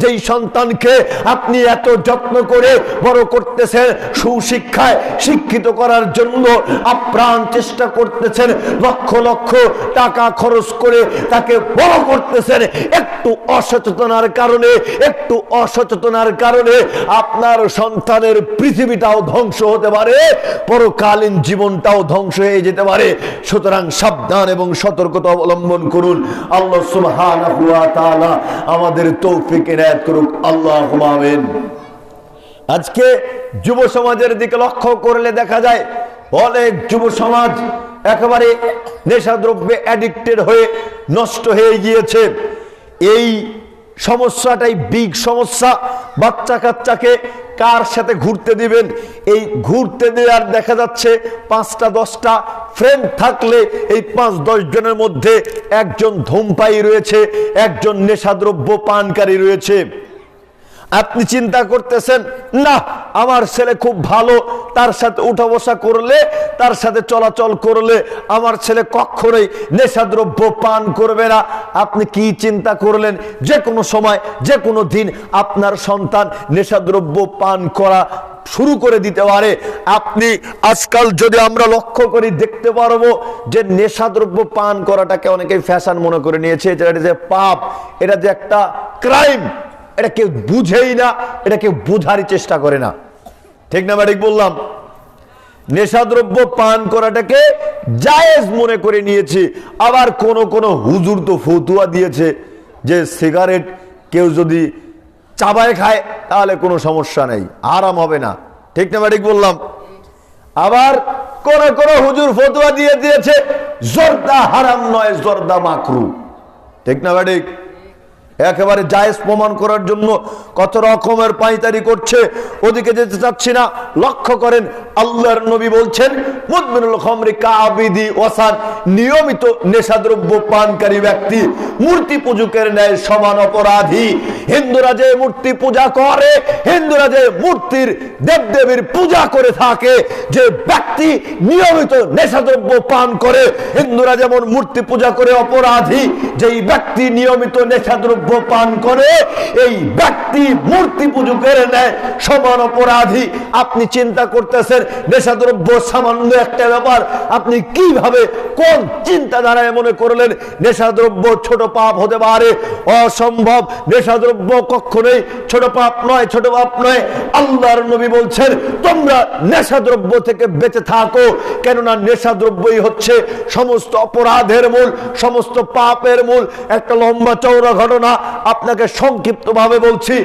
যেই সন্তানকে আপনি এত যত্ন করে বড় করতেছেন, সুশিক্ষায় শিক্ষিত করার জন্য আপ্রাণ চেষ্টা করতেছেন, লক্ষ লক্ষ টাকা খরচ করে তাকে বড় করতেছেন, একটু অসচেতনার কারণে, একটু অসচেতনার কারণে আপনার সন্তানের পৃথিবীটাও ধ্বংস হতে পারে, পরকালীন জীবনটাও ধ্বংস হয়ে যেতে পারে। সুতরাং সাবধান এবং সতর্কতা অবলম্বন করুন। আল্লাহ সুবহানাহু ওয়া তাআলা আমাদের তৌফিক এনায়েত করুক আল্লাহ আমিন। আজকে যুব সমাজের দিকে লক্ষ্য করলে দেখা যায়, অনেক যুব সমাজ একেবারে নেশাদ্রব্যে অ্যাডিক্টেড হয়ে নষ্ট হয়ে গিয়েছে। এই সমস্যাটাই বিগ সমস্যা। বাচ্চা কাচ্চাকে কার সাথে ঘুরতে দিবেন? এই ঘুরতে দেওয়ার দেখা যাচ্ছে পাঁচটা, দশটা ফ্রেন্ড থাকলে এই পাঁচ, দশ জনের মধ্যে একজন ধূমপাই রয়েছে, একজন নেশাদ্রব্য পানকারী রয়েছে। আপনি চিন্তা করতেছেন, না, আমার ছেলে খুব ভালো, তার সাথে উঠা বসা করলে, তার সাথে চলাচল করলে আমার ছেলে কখনোই নেশাদ্রব্য পান করবে না। আপনি কি চিন্তা করলেন? যে কোনো সময়, যে কোনো দিন আপনার সন্তান নেশাদ্রব্য পান করা শুরু করে দিতে পারে। আপনি আজকাল যদি আমরা লক্ষ্য করি, দেখতে পারব যে নেশাদ্রব্য পান করাটাকে অনেকে ফ্যাশন মনে করে নিয়েছে এটা যে পাপ, এটা যে একটা ক্রাইম, এটা কেউ বুঝেই না, এটা কেউ বুঝারই চেষ্টা করে না। ঠিক না, ঠিক বললাম? নেশাদ্রব্য পান করাটাকে জায়েজ মনে করে নিয়েছে। আবার কোন কোন হুজুর তো ফতুয়া দিয়েছে যে সিগারেট কেউ যদি চাবায় খায়, তাহলে কোনো সমস্যা নেই। আরাম হবে না। ঠিক না ঠিক বললাম? আবার কোন কোন হুজুর ফতুয়া দিয়ে দিয়েছে, জর্দা হারাম নয়, জর্দা মাকরু। ঠিক না ঠিক? একেবারে জায়েজ প্রমাণ করার জন্য কত রকমের পাইতারি করছে, ওদিকে যেতে চাচ্ছি না। লক্ষ্য করেন, আল্লাহর নবী বলছেন মুদমিনুল খমরি কাবিদি ওয়াসান নিয়মিত নেশাদ্রব্য পানকারী ব্যক্তি, মূর্তি পূজকের ন্যায় সমান অপরাধী। হিন্দুরা যে মূর্তি পূজা করে, হিন্দুরা যে মূর্তির দেবদেবীর পূজা করে থাকে, যে ব্যক্তি নিয়মিত নেশাদ্রব্য পান করে, হিন্দুরা যেমন মূর্তি পূজা করে অপরাধী, যেই ব্যক্তি নিয়মিত নেশাদ্রব্য পান করে, এই ব্যক্তি মূর্তি পূজকের ন্যায় সমান অপরাধী। আপনি চিন্তা করতেছেন, নেশাদ্রব্য সামান্য একটা ব্যাপার, আপনি কীভাবে কোন চিন্তাধারায় মনে করলেন নেশাদ্রব্য ছোট পাপ হতে পারে? অসম্ভব, নেশাদ্রব্য কখনোই ছোট পাপ নয়, ছোট পাপ নয়। আল্লাহর নবী বলছেন, তোমরা নেশাদ্রব্য থেকে বেঁচে থাকো, কেননা নেশাদ্রব্যই হচ্ছে সমস্ত অপরাধের মূল, সমস্ত পাপের মূল। একটা লম্বা চৌড়া ঘটনা আপনাকে সংক্ষিপ্তভাবে বলছি।